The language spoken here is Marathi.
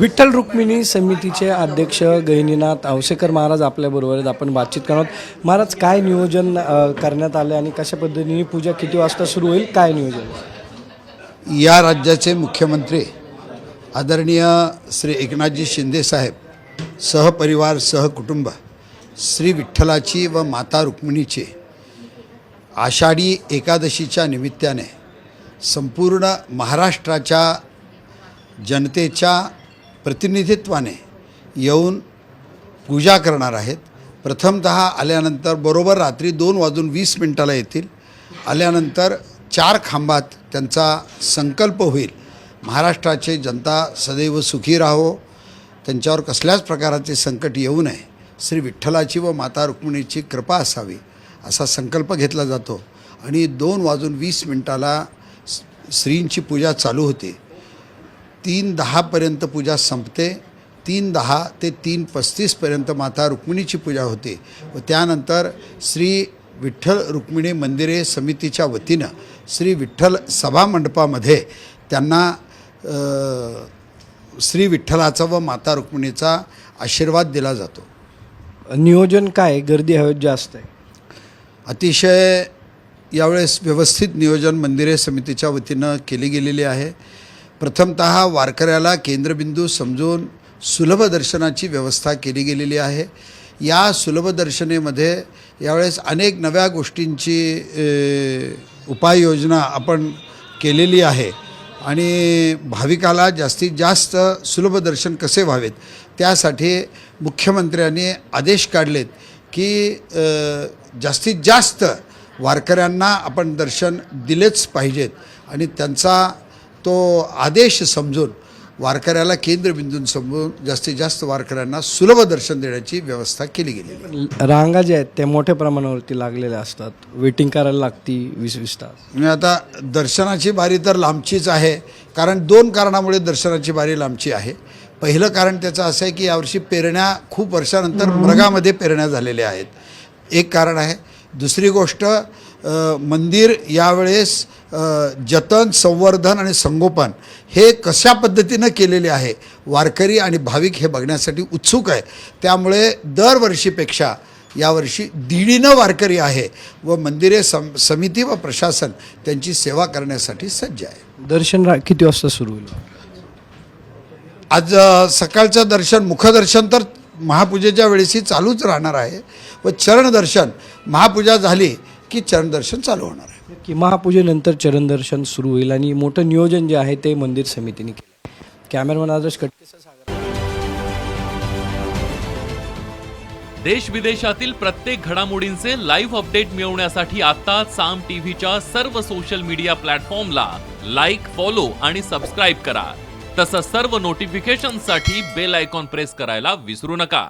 विठ्ठल रुक्मिणी समितीचे अध्यक्ष गहिनीनाथ आवसेकर महाराज आपल्याबरोबर आहेत. आपण बातचीत करणार आहोत. महाराज काय नियोजन करण्यात आले आणि कशा पद्धतीने पूजा किती वाजता सुरू होईल? काय नियोजन? या राज्याचे मुख्यमंत्री आदरणीय श्री एकनाथजी शिंदेसाहेब सहपरिवार सहकुटुंब श्री विठ्ठलाची व माता रुक्मिणीची आषाढी एकादशीच्या निमित्ताने संपूर्ण महाराष्ट्राच्या जनतेच्या प्रतिनिधित्वाने येऊन पूजा करणार आहेत. प्रथमत आल्यानंतर बरोबर रात्री दोन वाजून वीस मिनटाला येतील. आल्यानंतर चार खांबात त्यांचा संकल्प होईल. महाराष्ट्राचे जनता सदैव सुखी राहो. त्यांच्यावर कसल्याच प्रकाराचे संकट येऊ नये. श्री विठ्ठलाची व माता रुक्मिणीची कृपा असावी असा संकल्प घेतला जातो. आणि दोन वाजून वीस मिनटाला श्रींची पूजा चालू होते. तीन दहापर्यंत पूजा संपते. तीन दहा ते तीन पस्तीसपर्यंत माता रुक्मिणीची पूजा होते. व त्यानंतर श्री विठ्ठल रुक्मिणी मंदिरे समितीच्या वतीनं श्री विठ्ठल सभामंडपामध्ये त्यांना श्री विठ्ठलाचा व माता रुक्मिणीचा आशीर्वाद दिला जातो. नियोजन काय? गर्दी हवेत जास्त आहे. अतिशय यावेळेस व्यवस्थित नियोजन मंदिरे समितीच्या वतीनं केली गेलेली आहे. प्रथमत वारकऱ्याला केंद्रबिंदू समजून सुलभ दर्शनाची व्यवस्था केली गेलेली आहे. या सुलभ दर्शनेमध्ये यावेळेस अनेक नव्या गोष्टींची उपाययोजना आपण केलेली आहे. आणि भाविकाला जास्तीत जास्त सुलभ दर्शन कसे व्हावेत त्यासाठी मुख्यमंत्र्यांनी आदेश काढलेत की जास्तीत जास्त वारकऱ्यांना आपण दर्शन दिलेच पाहिजेत. आणि त्यांचा तो आदेश समजून वारकऱ्याला केंद्रबिंदून समजून जास्तीत जास्त वारकऱ्यांना सुलभ दर्शन देण्याची व्यवस्था केली आहे. रांगा ज्या आहेत त्या मोठ्या प्रमाणावरती लागलेल्या असतात. वेटिंग करायला लागती वीस वीस तास. आता दर्शनाची बारी तर लांबचीच आहे. कारण दोन कारणामुळे दर्शनाची बारी लांबची आहे. पहिलं कारण त्याचं असं आहे की यावर्षी पेरण्या खूप वर्षानंतर मृगामध्ये पेरण्या झालेल्या आहेत. एक कारण आहे. दुसरी गोष्ट मंदिर यावेळेस जतन संवर्धन आणि संगोपन हे कशा पद्धतीनं केलेले आहे? वारकरी आणि भाविक हे बघण्यासाठी उत्सुक आहे. त्यामुळे दरवर्षीपेक्षा यावर्षी दीडीनं वारकरी आहे व मंदिरे सम समिती व प्रशासन त्यांची सेवा करण्यासाठी सज्ज आहे. दर्शन रा किती वाजता सुरू होईल? आज सकाळचं दर्शन मुखदर्शन तर महापूजेच्या वेळेसही चालूच राहणार आहे व चरणदर्शन महापूजा झाली की चरणदर्शन चालू होणार आहे. की महापूजेनंतर चरण दर्शन सुरू होईल आणि मोठं नियोजन जे आहे ते मंदिर समितीने केलं. कॅमेरामॅन आदर्श कटकेचा सागर. देश विदेशातील प्रत्येक घडामोडींचे लाईव्ह अपडेट मिळवण्यासाठी आता साम टीव्हीच्या सर्व सोशल मीडिया प्लॅटफॉर्मला लाईक फॉलो आणि सबस्क्राईब करा. तसंच सर्व नोटिफिकेशनसाठी बेल आयकॉन प्रेस करायला विसरू नका.